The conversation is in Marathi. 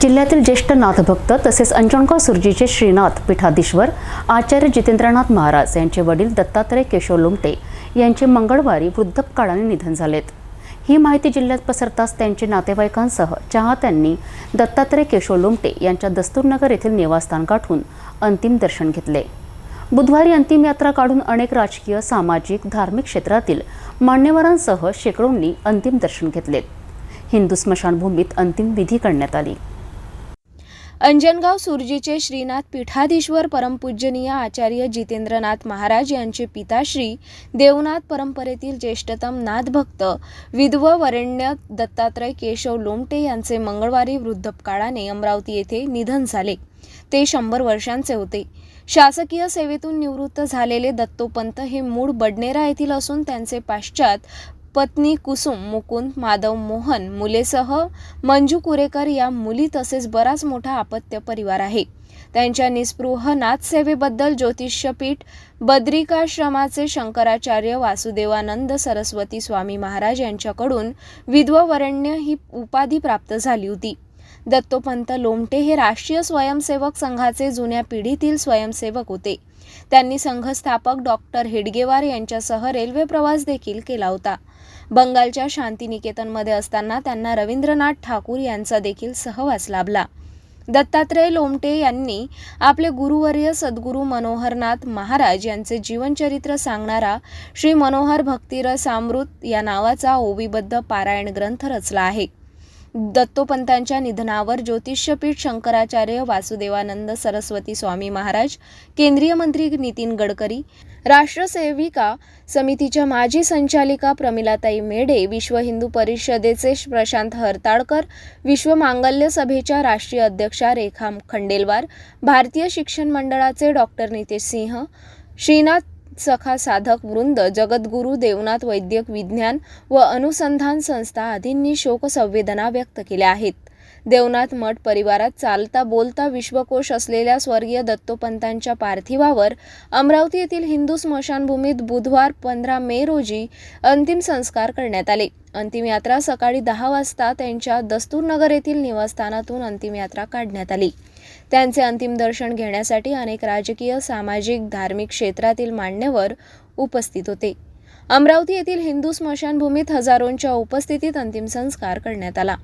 जिल्ह्यातील ज्येष्ठ नाथभक्त तसेच अंजनगाव सुरजीचे श्रीनाथ पीठाधीश्वर आचार्य जितेंद्रनाथ महाराज यांचे वडील दत्तात्रय केशव लोमटे यांचे मंगळवारी वृद्धपकाळाने निधन झालेत. ही माहिती जिल्ह्यात पसरताच त्यांचे नातेवाईकांसह चाहत्यांनी दत्तात्रय केशव लोमटे यांच्या दस्तूरनगर येथील निवासस्थान गाठून अंतिम दर्शन घेतले. बुधवारी अंतिम यात्रा काढून अनेक राजकीय सामाजिक धार्मिक क्षेत्रातील मान्यवरांसह शेकडोंनी अंतिम दर्शन घेतलेत. हिंदू स्मशानभूमीत अंतिम विधी करण्यात आली. अंजनगाव सुरजीचे श्रीनाथ पीठाधीश्वर परमपूजनीय आचार्य जितेंद्रनाथ महाराज यांचे पिताश्री देवनाथ परंपरेतील ज्येष्ठतम नाथभक्त विधव वरेण्य दत्तात्रय केशव लोमटे यांचे मंगळवारी वृद्धपकाळाने अमरावती येथे निधन झाले. ते शंभर वर्षांचे होते. शासकीय सेवेतून निवृत्त झालेले दत्तोपंत हे मूळ बडनेरा येथील असून त्यांचे पाश्चात पत्नी कुसुम मुकुंद माधव मोहन मुलेसह मंजू कुरेकर या मुली तसेच बराच मोठा अपत्य परिवार आहे. त्यांच्या निस्पृह नाथसेवेबद्दल ज्योतिष्यपीठ बद्रिकाश्रमाचे शंकराचार्य वासुदेवानंद सरस्वती स्वामी महाराज यांच्याकडून विधववरण्य ही उपाधी प्राप्त झाली होती. दत्तोपंत लोमटे हे राष्ट्रीय स्वयंसेवक संघाचे जुन्या पिढीतील स्वयंसेवक होते. त्यांनी संघस्थापक डॉक्टर हेडगेवार यांच्यासह रेल्वे प्रवास देखील केला होता. बंगालच्या शांतिनिकेतनमध्ये असताना त्यांना रवींद्रनाथ ठाकूर यांचा देखील सहवास लाभला. दत्तात्रय लोमटे यांनी आपले गुरुवर्य सद्गुरू मनोहरनाथ महाराज यांचे जीवनचरित्र सांगणारा श्री मनोहर भक्तिरसामृत या नावाचा ओवीबद्ध पारायण ग्रंथ रचला आहे. दत्तोपंतांच्या निधनावर ज्योतिष्यपीठ शंकराचार्य वासुदेवानंद सरस्वती स्वामी महाराज केंद्रीय मंत्री नितीन गडकरी राष्ट्रसेविका समितीच्या माजी संचालिका प्रमिलाताई मेढे विश्व हिंदू परिषदेचे प्रशांत हरताळकर विश्व मांगल्य सभेच्या राष्ट्रीय अध्यक्षा रेखा खंडेलवार भारतीय शिक्षण मंडळाचे डॉक्टर नितेश सिंह श्रीनाथ सखा साधक वृंद जगद्गुरू देवनाथ वैद्यक विज्ञान व अनुसंधान संस्था आदींनी शोकसंवेदना व्यक्त केल्या आहेत. देवनाथ मठ परिवारात चालता बोलता विश्वकोश असलेल्या स्वर्गीय दत्तोपंतांच्या पार्थिवावर अमरावती येथील हिंदू स्मशानभूमीत बुधवार पंधरा मे रोजी अंतिम संस्कार करण्यात आले. अंतिम यात्रा सकाळी दहा वाजता त्यांच्या दस्तूरनगर येथील निवासस्थानातून अंतिम यात्रा काढण्यात आली. त्यांचे अंतिम दर्शन घेण्यासाठी अनेक राजकीय सामाजिक धार्मिक क्षेत्रातील मान्यवर उपस्थित होते. अमरावती येथील हिंदू स्मशानभूमीत हजारोंच्या उपस्थितीत अंतिम संस्कार करण्यात आला.